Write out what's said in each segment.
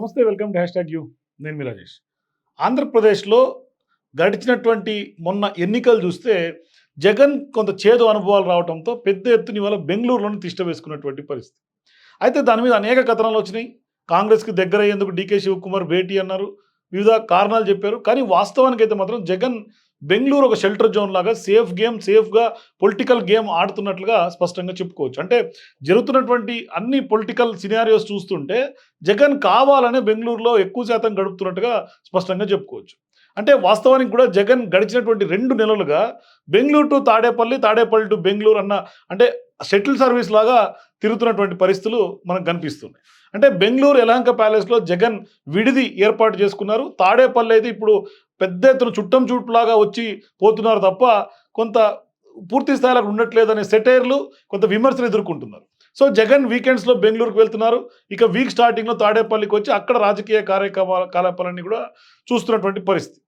నమస్తే welcome to hash tag U. నేను మీ రాజేష్. ఆంధ్రప్రదేశ్లో గడిచినటువంటి మొన్న ఎన్నికలు చూస్తే జగన్ కొంత చేదు అనుభవాలు రావడంతో పెద్ద ఎత్తున ఇవాళ బెంగళూరులోని తిష్ట వేసుకున్నటువంటి పరిస్థితి. అయితే దాని మీద అనేక కథనాలు వచ్చినాయి. కాంగ్రెస్కి దగ్గర అయ్యేందుకు డీకే శివకుమార్ భేటీ అన్నారు. వివిధ కారణాలు చెప్పారు. కానీ వాస్తవానికి అయితే మాత్రం జగన్ బెంగళూరు ఒక షెల్టర్ జోన్ లాగా సేఫ్ గేమ్ సేఫ్గా పొలిటికల్ గేమ్ ఆడుతున్నట్లుగా స్పష్టంగా చెప్పుకోవచ్చు. అంటే జరుగుతున్నటువంటి అన్ని పొలిటికల్ సినారియోస్ చూస్తుంటే జగన్ కావాలనే బెంగళూరులో ఎక్కువ శాతం గడుపుతున్నట్టుగా స్పష్టంగా చెప్పుకోవచ్చు. అంటే వాస్తవానికి కూడా జగన్ గడిచినటువంటి రెండు నెలలుగా బెంగళూరు టు తాడేపల్లి తాడేపల్లి టు బెంగళూరు అన్న అంటే షటిల్ సర్వీస్ లాగా తిరుగుతున్నటువంటి పరిస్థితులు మనకు కనిపిస్తున్నాయి. అంటే బెంగళూరు యలహంక ప్యాలెస్లో జగన్ విడిది ఏర్పాటు చేసుకున్నారు. తాడేపల్లి అయితే ఇప్పుడు పెద్ద ఎత్తున చుట్టం చుట్టులాగా వచ్చి పోతున్నారు తప్ప కొంత పూర్తి స్థాయిలో ఉండట్లేదనే సెటైర్లు కొంత విమర్శలు ఎదుర్కొంటున్నారు. సో జగన్ వీకెండ్స్లో బెంగళూరుకు వెళ్తున్నారు. ఇక వీక్ స్టార్టింగ్లో తాడేపల్లికి వచ్చి అక్కడ రాజకీయ కార్యక్రమాల కూడా చూస్తున్నటువంటి పరిస్థితి.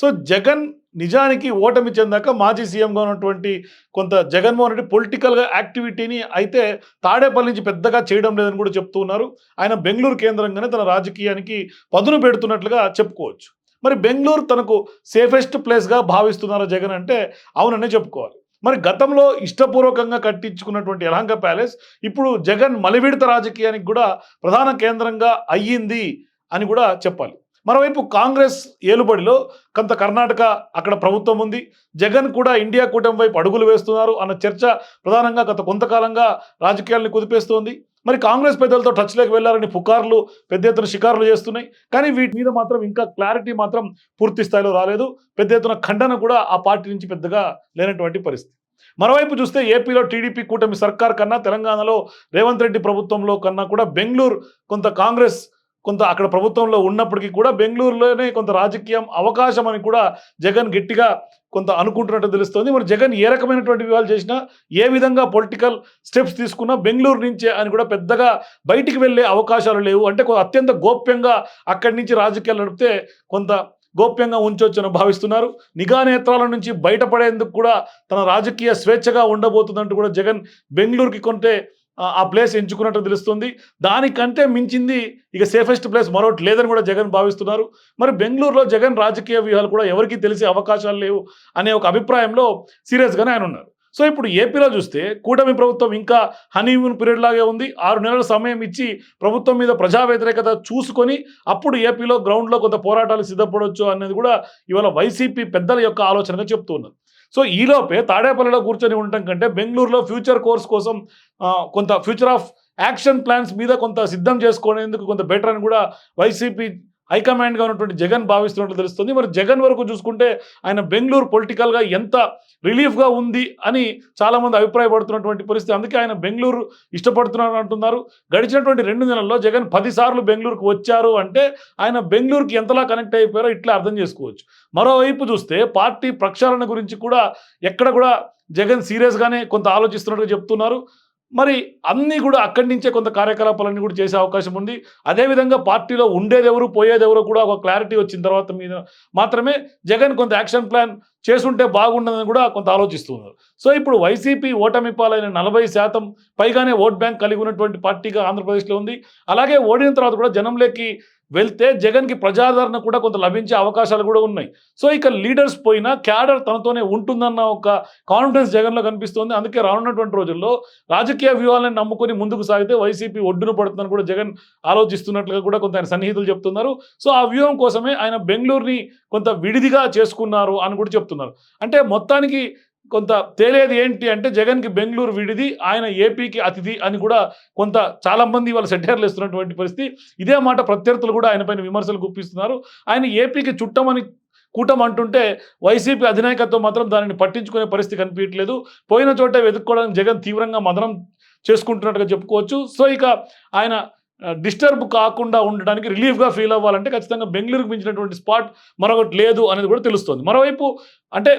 సో జగన్ నిజానికి ఓటమి చెందాక మాజీ సీఎంగా ఉన్నటువంటి కొంత జగన్మోహన్ రెడ్డి పొలిటికల్గా యాక్టివిటీని అయితే తాడేపల్లి నుంచి పెద్దగా చేయడం లేదని కూడా చెప్తూ ఉన్నారు. ఆయన బెంగళూరు కేంద్రంగానే తన రాజకీయానికి పదును పెడుతున్నట్లుగా చెప్పుకోవచ్చు. మరి బెంగళూరు తనకు సేఫెస్ట్ ప్లేస్గా భావిస్తున్నారా జగన్ అంటే అవుననే చెప్పుకోవాలి. మరి గతంలో ఇష్టపూర్వకంగా కట్టించుకున్నటువంటి యలహంక ప్యాలెస్ ఇప్పుడు జగన్ మలివిడత రాజకీయానికి కూడా ప్రధాన కేంద్రంగా అయ్యింది అని కూడా చెప్పాలి. మరోవైపు కాంగ్రెస్ ఏలుబడిలో కొంత కర్ణాటక అక్కడ ప్రభుత్వం ఉంది. జగన్ కూడా ఇండియా కూటమి వైపు అడుగులు వేస్తున్నారు అన్న చర్చ ప్రధానంగా గత కొంతకాలంగా రాజకీయాలను కుదిపేస్తోంది. మరి కాంగ్రెస్ పెద్దలతో టచ్లోకి వెళ్ళారని పుకార్లు పెద్ద ఎత్తున షికారులు చేస్తున్నాయి. కానీ వీటి మీద మాత్రం ఇంకా క్లారిటీ మాత్రం పూర్తి స్థాయిలో రాలేదు. పెద్ద ఎత్తున ఖండన కూడా ఆ పార్టీ నుంచి పెద్దగా లేనటువంటి పరిస్థితి. మరోవైపు చూస్తే ఏపీలో టీడీపీ కూటమి సర్కార్ కన్నా తెలంగాణలో రేవంత్ రెడ్డి ప్రభుత్వంలో కన్నా కూడా బెంగళూరు కొంత కాంగ్రెస్ కొంత అక్కడ ప్రభుత్వంలో ఉన్నప్పటికీ కూడా బెంగళూరులోనే కొంత రాజకీయం అవకాశం అని కూడా జగన్ గట్టిగా కొంత అనుకుంటున్నట్టు తెలుస్తుంది. మరి జగన్ ఏ రకమైనటువంటి వివాహాలు చేసినా ఏ విధంగా పొలిటికల్ స్టెప్స్ తీసుకున్నా బెంగళూరు నుంచే అని కూడా పెద్దగా బయటికి వెళ్ళే అవకాశాలు లేవు. అంటే అత్యంత గోప్యంగా అక్కడి నుంచి రాజకీయాలు నడిపితే కొంత గోప్యంగా ఉంచవచ్చని భావిస్తున్నారు. నిఘా నేత్రాల నుంచి బయటపడేందుకు కూడా తన రాజకీయ స్వేచ్ఛగా ఉండబోతుందంటూ కూడా జగన్ బెంగళూరుకి కొంటే ఆ- ప్లేస్ ఎంచుకున్నట్టు తెలుస్తుంది. దానికంటే మించింది ఇక సేఫెస్ట్ ప్లేస్ మరొకటి లేదని కూడా జగన్ భావిస్తున్నారు. మరి బెంగళూరులో జగన్ రాజకీయ వ్యూహాలు కూడా ఎవరికీ తెలిసే అవకాశాలు లేవు అనే ఒక అభిప్రాయంలో సీరియస్గానే ఆయన ఉన్నారు. సో ఇప్పుడు ఏపీలో చూస్తే కూటమి ప్రభుత్వం ఇంకా హనీమూన్ పీరియడ్ లాగే ఉంది. ఆరు నెలల సమయం ఇచ్చి ప్రభుత్వం మీద ప్రజా వ్యతిరేకత చూసుకొని అప్పుడు ఏపీలో గ్రౌండ్లో కొంత పోరాటాలు సిద్ధపడవచ్చు అనేది కూడా ఇవాళ వైసీపీ పెద్దల యొక్క ఆలోచనగా చెప్తూ ఉన్నారు. సో ఈలోపే తాడేపల్లిలో కూర్చొని ఉండటం కంటే బెంగళూరులో ఫ్యూచర్ కోర్స్ కోసం కొంత ఫ్యూచర్ ఆఫ్ యాక్షన్ ప్లాన్స్ మీద కొంత సిద్ధం చేసుకునేందుకు కొంత బెటర్ అని కూడా వైసీపీ హైకమాండ్గా ఉన్నటువంటి జగన్ భావిస్తున్నట్లు తెలుస్తుంది. మరి జగన్ వరకు చూసుకుంటే ఆయన బెంగళూరు పొలిటికల్గా ఎంత రిలీఫ్గా ఉంది అని చాలామంది అభిప్రాయపడుతున్నటువంటి పరిస్థితి. అందుకే ఆయన బెంగళూరు ఇష్టపడుతున్నారు అంటున్నారు. గడిచినటువంటి రెండు నెలల్లో జగన్ పదిసార్లు బెంగళూరుకు వచ్చారు అంటే ఆయన బెంగళూరుకి ఎంతలా కనెక్ట్ అయిపోయారో ఇట్లా అర్థం చేసుకోవచ్చు. మరోవైపు చూస్తే పార్టీ ప్రక్షాళన గురించి కూడా ఎక్కడ కూడా జగన్ సీరియస్గానే కొంత ఆలోచిస్తున్నట్టుగా చెప్తున్నారు. మరి అన్నీ కూడా అక్కడి నుంచే కొంత కార్యకలాపాలన్నీ కూడా చేసే అవకాశం ఉంది. అదేవిధంగా పార్టీలో ఉండేదెవరు పోయేదెవరు కూడా ఒక క్లారిటీ వచ్చిన తర్వాత మీద మాత్రమే జగన్ కొంత యాక్షన్ ప్లాన్ చేసుంటే బాగుండదని కూడా కొంత ఆలోచిస్తున్నారు సో ఇప్పుడు వైసీపీ ఓటమి పాలైన నలభై శాతం పైగానే ఓట్ బ్యాంక్ కలిగి ఉన్నటువంటి పార్టీగా ఆంధ్రప్రదేశ్లో ఉంది. అలాగే ఓడిన తర్వాత కూడా జనంలోకి వెళ్తే జగన్కి ప్రజాదరణ కూడా కొంత లభించే అవకాశాలు కూడా ఉన్నాయి. సో ఇక లీడర్స్ పోయినా క్యాడర్ తనతోనే ఉంటుందన్న ఒక కాన్ఫిడెన్స్ జగన్లో కనిపిస్తుంది. అందుకే రానున్నటువంటి రోజుల్లో రాజకీయ వ్యూహాలను నమ్ముకొని ముందుకు సాగితే వైసీపీ ఒడ్డున పడుతుందని కూడా జగన్ ఆలోచిస్తున్నట్లుగా కూడా కొంత ఆయన సన్నిహితులు చెప్తున్నారు. సో ఆ వ్యూహం కోసమే ఆయన బెంగళూరుని కొంత విడిదిగా చేసుకున్నారు అని కూడా చెప్తున్నారు. అంటే మొత్తానికి కొంత తేలేది ఏంటి అంటే జగన్కి బెంగళూరు విడిది ఆయన ఏపీకి అతిథి అని కూడా కొంత చాలామంది వాళ్ళ సెటైర్లు ఇస్తున్నటువంటి పరిస్థితి. ఇదే మాట ప్రత్యర్థులు కూడా ఆయనపైన విమర్శలు గుప్పిస్తున్నారు. ఆయన ఏపీకి చుట్టమని కూటం అంటుంటే వైసీపీ అధినాయకత్వం మాత్రం దానిని పట్టించుకునే పరిస్థితి కనిపించట్లేదు. పోయిన చోటే వెతుక్కోవడానికి జగన్ తీవ్రంగా మదనం చేసుకుంటున్నట్టుగా చెప్పుకోవచ్చు. సో ఇక ఆయన డిస్టర్బ్ కాకుండా ఉండడానికి రిలీఫ్గా ఫీల్ అవ్వాలంటే ఖచ్చితంగా బెంగళూరుకు మించినటువంటి స్పాట్ మరొకటి లేదు అనేది కూడా తెలుస్తుంది. మరోవైపు అంటే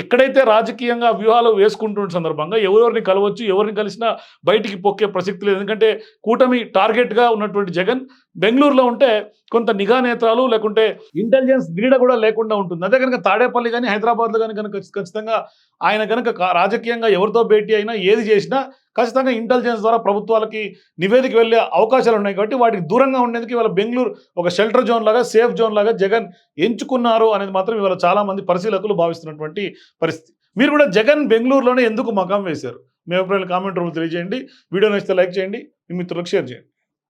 ఎక్కడైతే రాజకీయంగా వ్యూహాలు వేసుకుంటున్న సందర్భంగా ఎవరెవరిని కలవచ్చు ఎవరిని కలిసినా బయటికి పొక్కే ప్రసక్తి లేదు. ఎందుకంటే కూటమి టార్గెట్గా ఉన్నటువంటి జగన్ బెంగళూరులో ఉంటే కొంత నిఘా నేత్రాలు లేకుంటే ఇంటెలిజెన్స్ నీడ కూడా లేకుండా ఉంటుంది. అదే కనుక తాడేపల్లి కానీ హైదరాబాద్లో కానీ కనుక ఖచ్చితంగా ఆయన కనుక రాజకీయంగా ఎవరితో భేటీ అయినా ఏది చేసినా ఖచ్చితంగా ఇంటెలిజెన్స్ ద్వారా ప్రభుత్వాలకి నివేదిక వెళ్ళే అవకాశాలు ఉన్నాయి. కాబట్టి వాటికి దూరంగా ఉండేందుకు ఇవాళ బెంగళూరు ఒక షెల్టర్ జోన్ లాగా సేఫ్ జోన్ లాగా జగన్ ఎంచుకున్నారు అనేది మాత్రం ఇవాళ చాలామంది పరిశీలకులు భావిస్తున్నటువంటి పరిస్థితి. మీరు కూడా జగన్ బెంగళూరులోనే ఎందుకు మకాం వేశారు? మీ అభిప్రాయాలు కామెంట్ రూపంలో తెలియజేయండి. వీడియో నచ్చితే లైక్ చేయండి. మీ మిత్రులకు షేర్ చేయండి.